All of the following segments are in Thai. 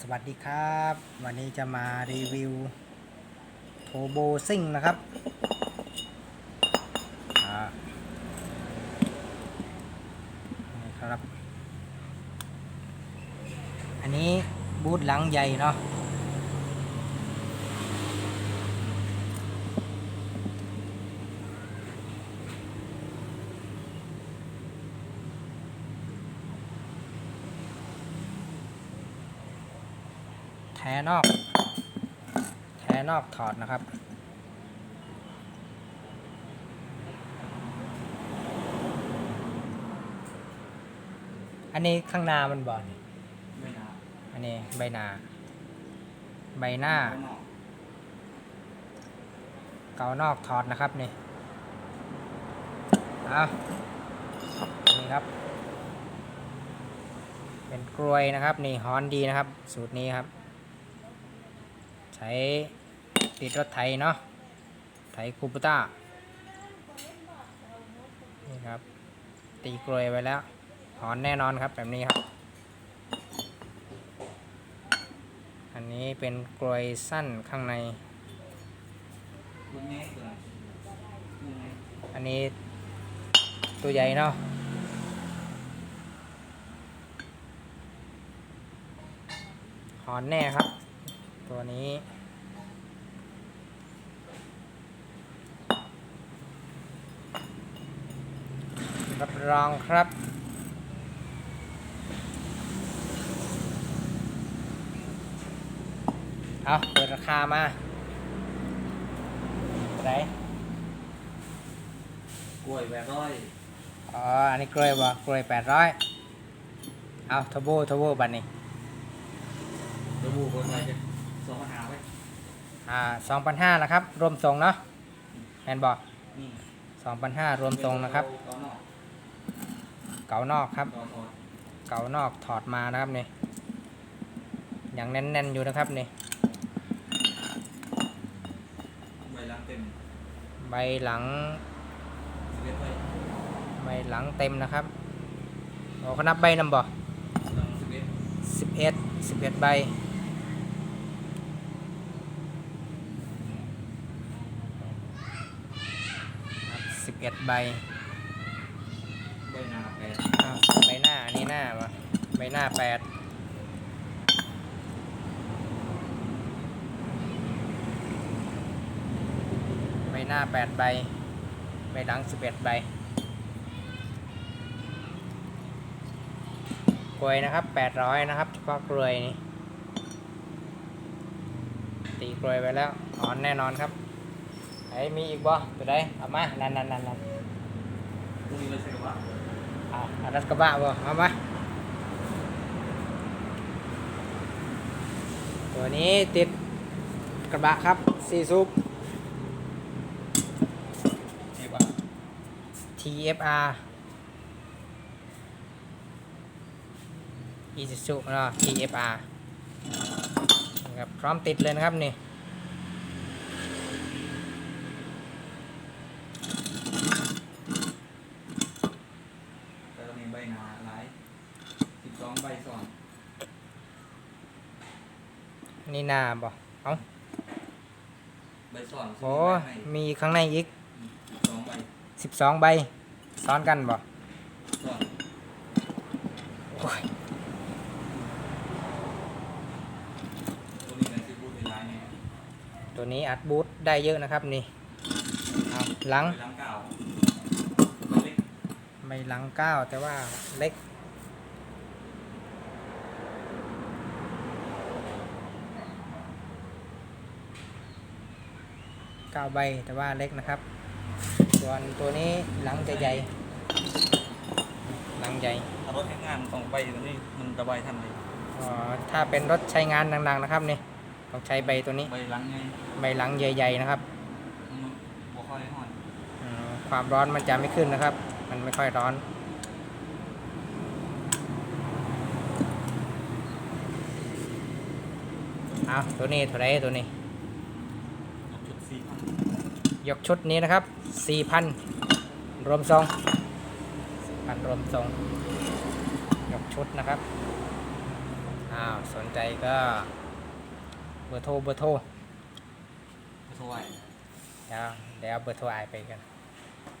สวัสดีครับ วันนี้จะมารีวิวโทโบซิ่งนะครับอ่านี่ครับ อันนี้บูธหลังใหญ่เนาะ ท้นอก แท้นอกถอดนะครับอันนี้ข้างหน้ามันบอนี่ไม่นาอันนี้ใบหน้า ใบหน้าข้างนอกเกานอกถอดนะครับนี่เอานี่ครับ เป็นกลวยนะครับ นี่ฮอนดีนะครับ สูตรนี้ครับ ใช้ติดรถไถเนาะไถคูปต้านี่ครับ ตีกลวยไว้แล้วหอนแน่นอนครับแบบนี้ครับ อันนี้เป็นกลวยสั้นข้างใน อันนี้ตัวใหญ่เนาะหอนแน่ครับ ตัวนี้ รับรองครับเอาเปิดราคามาเท่าไหนกล้วยแบบร้อยอ๋อ อันนี้กล้วยบ่กล้วยแปดร้อยเอาทโบทโบบัตรนี่เดี๋ยวบูคนไปจะ สองปัญหาไว้อ่าสองพันห้านะครับ รวมส่งเนาะแมนบอกนี่สองพันห้ารวมส่งนะครับตอนนอกเก๋านอกครับตอนถอดเก๋านอกถอดมานะครับนี่ยังแน่นๆอยู่นะครับนี่ใบลังเต็มใบหลังสิบเอ็ดใบใบหลังเต็มนะครับโอ้เขานับใบนำบ่ลังสิบเอ็ดสิบเอ็ดสิบเอ็ดใบสิบเอ็ดใบใบนาแปดอ้าวใบหน้าอันนี้หน้าวะใบหน้าแปดใบหน้าแปดใบใบหลังสิบเอ็ดใบกลวยนะครับแปดร้อยนะครับเฉพาะกลวยนี่ตีกลวยไปแล้วถอนแน่นอนครับ ไอ้มีอีกบ่ตัวใดเอามา นั่นนั่นนั่นนั่นพรุ่งนี้ไปใส่กระบะเอาเอารถกระบะบ่เอามา ตัวนี้ติดกระบะครับซีซูปเจ็บอะ TFR Isuzu เนาะ TFR นะครับพร้อมติดเลยนะครับนี่ แต่ตอนนี้ใบนาหลายสิบสองใบซ้อ นนี่หน้าบ่เอาใบซ้อนโอ้มีข้างในอีกสิบสองใบ12ใบ ซ้อนกันบ่ซ้อนโอ้ยตัวนี้เป็นซีฟู้ดเป็นลายเนี่ยตัวนี้อัดบูทได้เยอะนะครับนี่เอาหลังใบลังเก่าใบเล็กใบหลังเก้าแต่ว่าเล็ก เก้าใบแต่ว่าเล็กนะครับ ส่วนตัวนี้หลังจะใหญ่หลังใหญ่ถ้ารถแห้งงานต้องใบตัวนี้มันระบายทันเลยอ๋อถ้าเป็นรถใช้งานหนักๆนะครับนี่ต้องใช้ใบตัวนี้ใบลังไงใบหลังใหญ่ๆนะครับมันบ่ค่อยห้อนอืมความร้อนมันจะไม่ขึ้นนะครับ มันไม่ค่อยร้อนเอาตัวนี้เท่าไหรตัวนี้ชุดสี่พัน ยกชุดนี้นะครับ 4,000 รวมทรง4,000 รวมทรง ยกชุดนะครับเอ้าว สนใจก็เบอร์โทร เบอร์โทรก็ช่วยเดี๋ยวเดี๋ยวเอาเบอร์โทรไอายไปกัน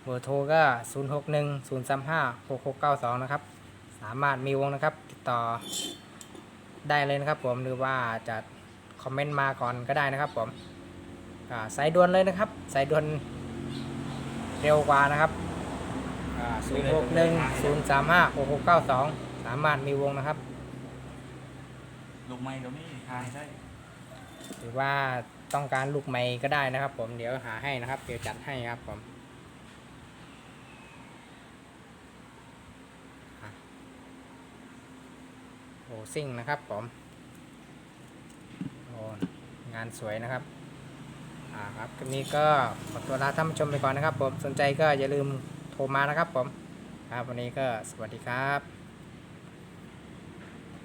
เบอร์โทรก็ 0 6 1 0 3 5 6 6 9 2 นะครับ สามารถมีวงนะครับ ติดต่อได้เลยนะครับผม หรือว่าจะคอมเมนต์มาก่อนก็ได้นะครับผมอ่า สายด่วนเลยนะครับ สายด่วนเร็วกว่านะครับอ่า0 6 1 0 3 5 6 6 9 2สามารถมีวงนะครับ ลูกไม้ก็มีทายได้หรือว่าต้องการลูกไม้ก็ได้นะครับ ผมเดี๋ยวหาให้นะครับ เดี๋ยวจัดให้ครับผมโอซิ่งนะครับผมโอ้งานสวยนะครับ อ่าครับคลิปนี้ก็ขอตัวลาท่านผู้ชมไปก่อนนะครับผม สนใจก็อย่าลืมโทรมานะครับผม ครับวันนี้ก็สวัสดีครับ